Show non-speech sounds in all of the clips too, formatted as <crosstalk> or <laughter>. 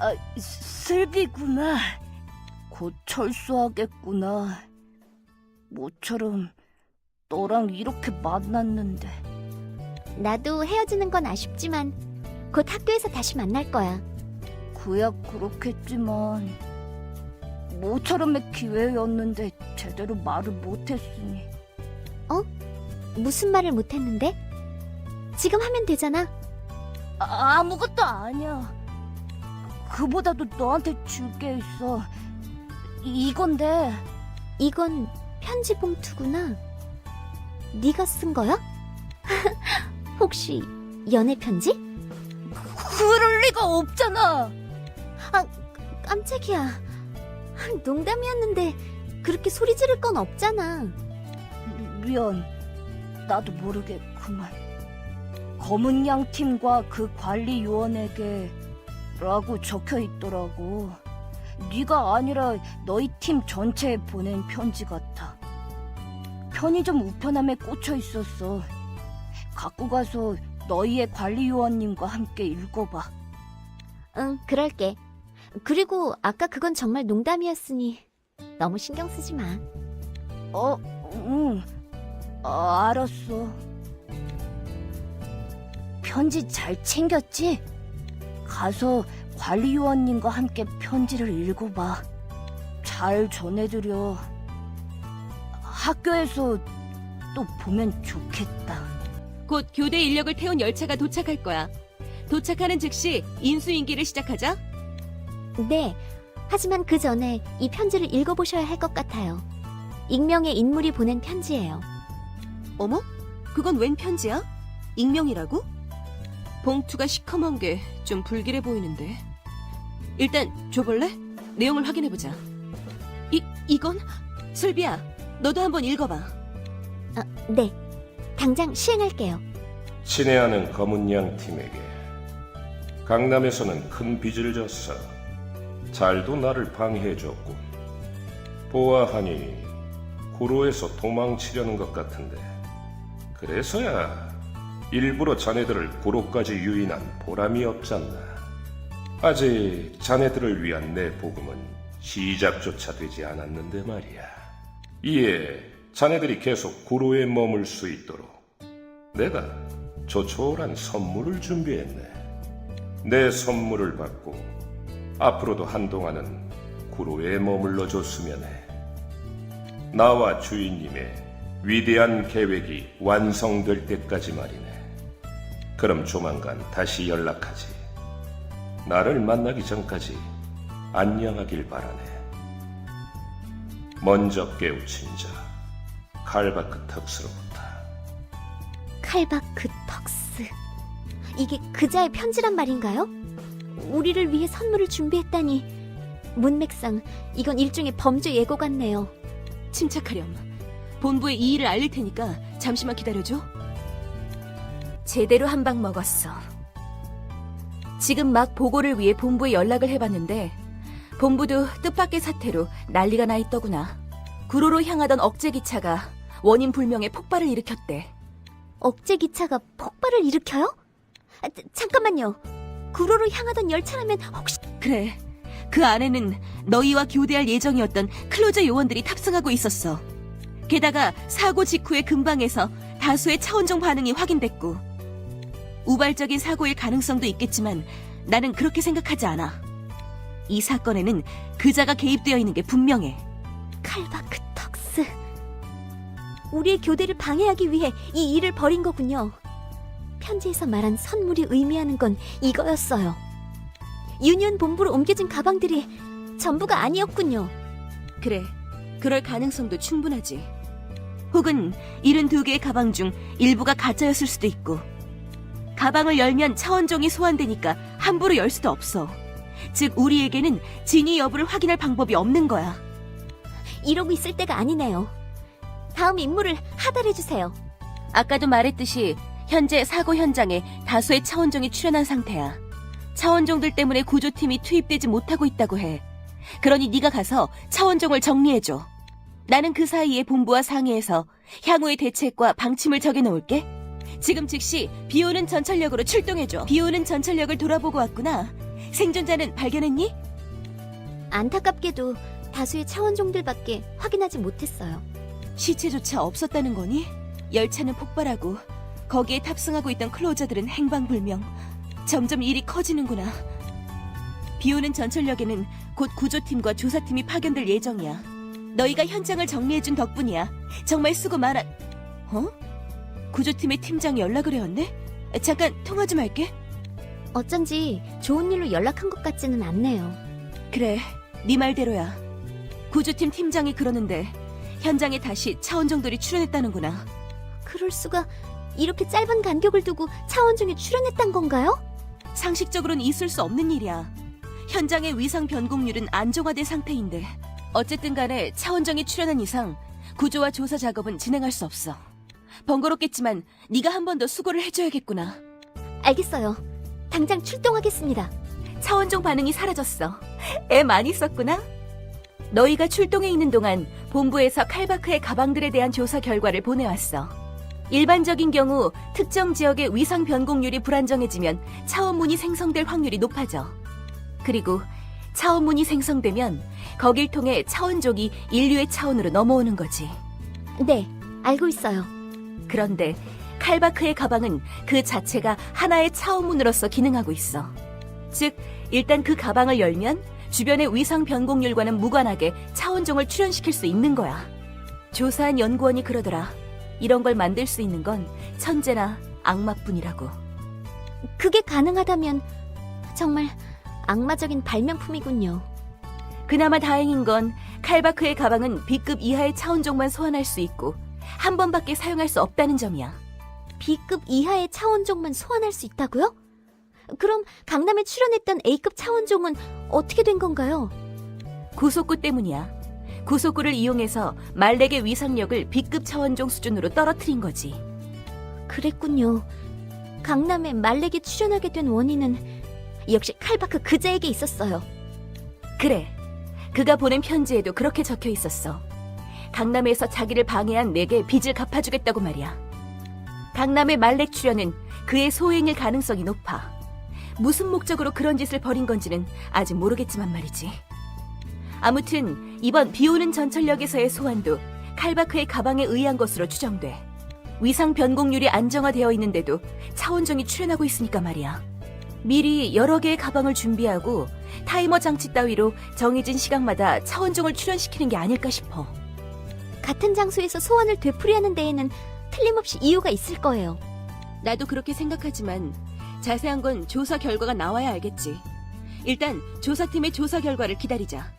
아, 슬비구나. 곧 철수하겠구나. 모처럼 너랑 이렇게 만났는데. 나도 헤어지는 건 아쉽지만 곧 학교에서 다시 만날 거야. 그야 그렇겠지만 모처럼의 기회였는데 제대로 말을 못했으니 무슨 말을 못했는데? 지금 하면 되잖아. 아, 아무것도 아니야. 그보다도 너한테 줄 게 있어. 이- 이건데 이건 편지 봉투구나. 네가 쓴 거야? <laughs> 혹시 연애 편지? 그럴 리가 없잖아. 깜짝이야. 농담이었는데 그렇게 소리 지를 건 없잖아. 미안. 나도 모르게 그만. 검은 양 팀과 그 관리 요원에게 라고 적혀 있더라고. 네가 아니라 너희 팀 전체에 보낸 편지 같아. 편의점 우편함에 꽂혀 있었어. 갖고 가서 너희의 관리 요원님과 함께 읽어봐. 응, 그럴게. 그리고 아까 그건 정말 농담이었으니 너무 신경 쓰지 마. 어, 응. 아, 알았어. 편지 잘 챙겼지? 가서 관리요원님과 함께 편지를 읽어봐. 잘 전해드려. 학교에서 또 보면 좋겠다. 곧 교대 인력을 태운 열차가 도착할 거야. 도착하는 즉시 인수인계를 시작하자. 네. 하지만 그 전에 이 편지를 읽어보셔야 할 것 같아요. 익명의 인물이 보낸 편지예요. 어머? 그건 웬 편지야? 익명이라고? 봉투가 시커먼 게 좀 불길해 보이는데. 일단 줘볼래? 내용을 확인해보자. 이, 이건? 슬비야, 너도 한번 읽어봐. 아, 네. 당장 시행할게요. 친애하는 검은 양 팀에게 강남에서는 큰 빚을 졌어. 잘도 나를 방해해줬고 보아하니 구로에서 도망치려는 것 같은데 그래서야 일부러 자네들을 구로까지 유인한 보람이 없잖나. 아직 자네들을 위한 내 복음은 시작조차 되지 않았는데 말이야. 이에 자네들이 계속 구로에 머물 수 있도록 내가 조촐한 선물을 준비했네. 내 선물을 받고 앞으로도 한동안은 구로에 머물러 줬으면 해. 나와 주인님의 위대한 계획이 완성될 때까지 말이네. 그럼 조만간 다시 연락하지. 나를 만나기 전까지 안녕하길 바라네. 먼저 깨우친 자, 칼바크 턱스로부터. 칼바크 턱스. 이게 그자의 편지란 말인가요? 우리를 위해 선물을 준비했다니. 문맥상 이건 일종의 범죄 예고 같네요. 침착하렴. 본부에 이 일을 알릴 테니까 잠시만 기다려줘. 제대로 한 방 먹었어. 지금 막 보고를 위해 본부에 연락을 해봤는데 본부도 뜻밖의 사태로 난리가 나 있더구나. 구로로 향하던 억제 기차가 원인 불명의 폭발을 일으켰대. 억제 기차가 폭발을 일으켜요? 아, 자- 잠깐만요. 구로로 향하던 열차라면 혹시 그래. 그 안에는 너희와 교대할 예정이었던 클로저 요원들이 탑승하고 있었어. 게다가 사고 직후의 근방에서 다수의 차원종 반응이 확인됐고, 우발적인 사고일 가능성도 있겠지만 나는 그렇게 생각하지 않아. 이 사건에는 그자가 개입되어 있는 게 분명해. 칼바크 턱스. 우리의 교대를 방해하기 위해 이 일을 벌인 거군요. 편지에서 말한 선물이 의미하는 건 이거였어요. 유니온 본부로 옮겨진 가방들이 전부가 아니었군요. 그래, 그럴 가능성도 충분하지. 혹은 72개의 가방 중 일부가 가짜였을 수도 있고. 가방을 열면 차원종이 소환되니까 함부로 열 수도 없어. 즉, 우리에게는 진위 여부를 확인할 방법이 없는 거야. 이러고 있을 때가 아니네요. 다음 임무를 하달해주세요. 아까도 말했듯이 현재 사고 현장에 다수의 차원종이 출현한 상태야. 차원종들 때문에 구조팀이 투입되지 못하고 있다고 해. 그러니 네가 가서 차원종을 정리해줘. 나는 그 사이에 본부와 상의해서 향후의 대책과 방침을 정해놓을게. 지금 즉시 비오는 전철역으로 출동해줘. 비오는 전철역을 돌아보고 왔구나. 생존자는 발견했니? 안타깝게도 다수의 차원종들밖에 확인하지 못했어요. 시체조차 없었다는 거니? 열차는 폭발하고 거기에 탑승하고 있던 클로저들은 행방불명. 점점 일이 커지는구나. 비오는 전철역에는 곧 구조팀과 조사팀이 파견될 예정이야. 너희가 현장을 정리해준 덕분이야. 정말 수고 많아. 어? 구조팀의 팀장이 연락을 해왔네? 잠깐 통화 좀 할게. 어쩐지 좋은 일로 연락한 것 같지는 않네요. 그래, 네 말대로야. 구조팀 팀장이 그러는데 현장에 다시 차원정들이 출연했다는구나. 그럴 수가 이렇게 짧은 간격을 두고 차원종이 출연했단 건가요? 상식적으로는 있을 수 없는 일이야. 현장의 위상 변곡률은 안정화된 상태인데 어쨌든 간에 차원정이 출연한 이상 구조와 조사 작업은 진행할 수 없어. 번거롭겠지만 네가 한 번 더 수고를 해줘야겠구나. 알겠어요. 당장 출동하겠습니다. 차원종 반응이 사라졌어. 애 많이 썼구나. 너희가 출동해 있는 동안 본부에서 칼바크의 가방들에 대한 조사 결과를 보내왔어. 일반적인 경우 특정 지역의 위상 변곡률이 불안정해지면 차원문이 생성될 확률이 높아져. 그리고 차원문이 생성되면 거길 통해 차원족이 인류의 차원으로 넘어오는 거지. 네, 알고 있어요. 그런데 칼바크의 가방은 그 자체가 하나의 차원문으로서 기능하고 있어. 즉, 일단 그 가방을 열면 주변의 위상 변곡률과는 무관하게 차원종을 출현시킬 수 있는 거야. 조사한 연구원이 그러더라. 이런 걸 만들 수 있는 건 천재나 악마뿐이라고. 그게 가능하다면 정말 악마적인 발명품이군요. 그나마 다행인 건 칼바크의 가방은 B급 이하의 차원종만 소환할 수 있고 한 번밖에 사용할 수 없다는 점이야. B급 이하의 차원종만 소환할 수 있다고요? 그럼 강남에 출연했던 A급 차원종은 어떻게 된 건가요? 구속구 때문이야. 구속구를 이용해서 말렉의 위상력을 B급 차원종 수준으로 떨어뜨린 거지. 그랬군요. 강남에 말렉이 출연하게 된 원인은 역시 칼바크 그자에게 있었어요. 그래. 그가 보낸 편지에도 그렇게 적혀 있었어. 강남에서 자기를 방해한 내게 빚을 갚아주겠다고 말이야. 강남의 말렉 출연은 그의 소행일 가능성이 높아. 무슨 목적으로 그런 짓을 벌인 건지는 아직 모르겠지만 말이지. 아무튼 이번 비오는 전철역에서의 소환도 칼바크의 가방에 의한 것으로 추정돼. 위상 변곡률이 안정화되어 있는데도 차원종이 출연하고 있으니까 말이야. 미리 여러 개의 가방을 준비하고 타이머 장치 따위로 정해진 시간마다 차원종을 출연시키는 게 아닐까 싶어. 같은 장소에서 소원을 되풀이하는 데에는 틀림없이 이유가 있을 거예요. 나도 그렇게 생각하지만 자세한 건 조사 결과가 나와야 알겠지. 일단 조사팀의 조사 결과를 기다리자.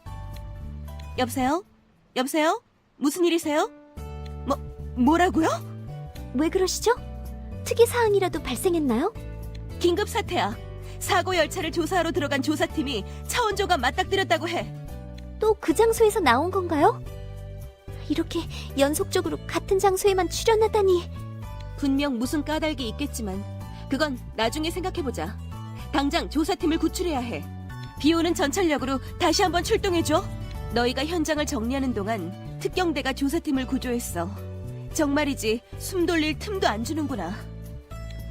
여보세요? 여보세요? 무슨 일이세요? 뭐, 뭐라고요? 왜 그러시죠? 특이 사항이라도 발생했나요? 긴급 사태야. 사고 열차를 조사하러 들어간 조사팀이 차원조가 맞닥뜨렸다고 해. 또 그 장소에서 나온 건가요? 이렇게 연속적으로 같은 장소에만 출연하다니 분명 무슨 까닭이 있겠지만 그건 나중에 생각해보자. 당장 조사팀을 구출해야 해. 비오는 전철역으로 다시 한번 출동해줘. 너희가 현장을 정리하는 동안 특경대가 조사팀을 구조했어. 정말이지 숨 돌릴 틈도 안 주는구나.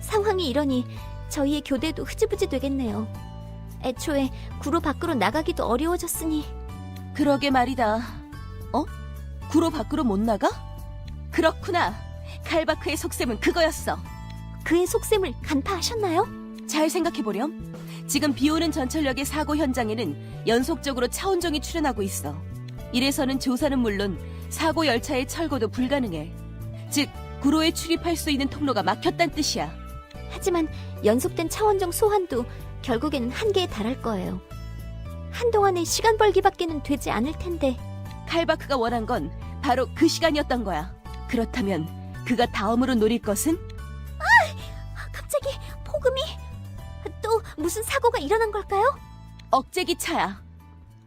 상황이 이러니 저희의 교대도 흐지부지 되겠네요. 애초에 구로 밖으로 나가기도 어려워졌으니 그러게 말이다. 어? 구로 밖으로 못 나가? 그렇구나. 칼바크의 속셈은 그거였어. 그의 속셈을 간파하셨나요? 잘 생각해보렴. 지금 비오는 전철역의 사고 현장에는 연속적으로 차원종이 출연하고 있어. 이래서는 조사는 물론 사고 열차의 철거도 불가능해. 즉, 구로에 출입할 수 있는 통로가 막혔단 뜻이야. 하지만 연속된 차원정 소환도 결국에는 한계에 달할 거예요. 한동안의 시간 벌기밖에는 되지 않을 텐데 칼바크가 원한 건 바로 그 시간이었던 거야. 그렇다면 그가 다음으로 노릴 것은 갑자기 폭음이 또 무슨 사고가 일어난 걸까요? 억제기 차야.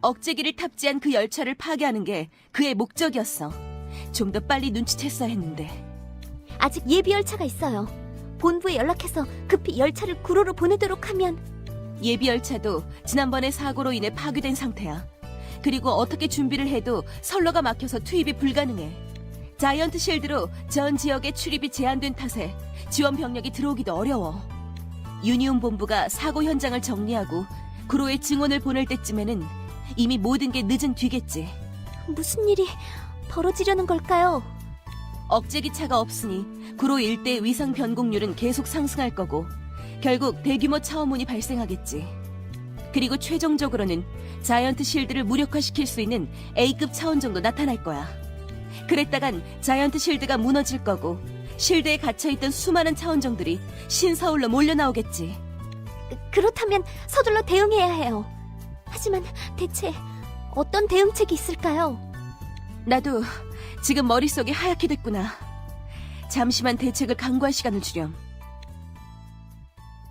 억제기를 탑재한 그 열차를 파괴하는 게 그의 목적이었어. 좀 더 빨리 눈치챘어야 했는데. 아직 예비 열차가 있어요. 본부에 연락해서 급히 열차를 구로로 보내도록 하면 예비 열차도 지난번의 사고로 인해 파괴된 상태야. 그리고 어떻게 준비를 해도 선로가 막혀서 투입이 불가능해. 자이언트 실드로 전 지역에 출입이 제한된 탓에 지원 병력이 들어오기도 어려워. 유니온 본부가 사고 현장을 정리하고 구로에 증원을 보낼 때쯤에는 이미 모든 게 늦은 뒤겠지. 무슨 일이 벌어지려는 걸까요? 억제 기차가 없으니 구로 일대 위상 변곡률은 계속 상승할 거고 결국 대규모 차원문이 발생하겠지. 그리고 최종적으로는 자이언트 실드를 무력화시킬 수 있는 A급 차원 정도 나타날 거야. 그랬다간 자이언트 실드가 무너질 거고 실드에 갇혀있던 수많은 차원정들이 신서울로 몰려 나오겠지. 그렇다면 서둘러 대응해야 해요. 하지만 대체 어떤 대응책이 있을까요? 나도 지금 머릿속이 하얗게 됐구나. 잠시만 대책을 강구할 시간을 주렴.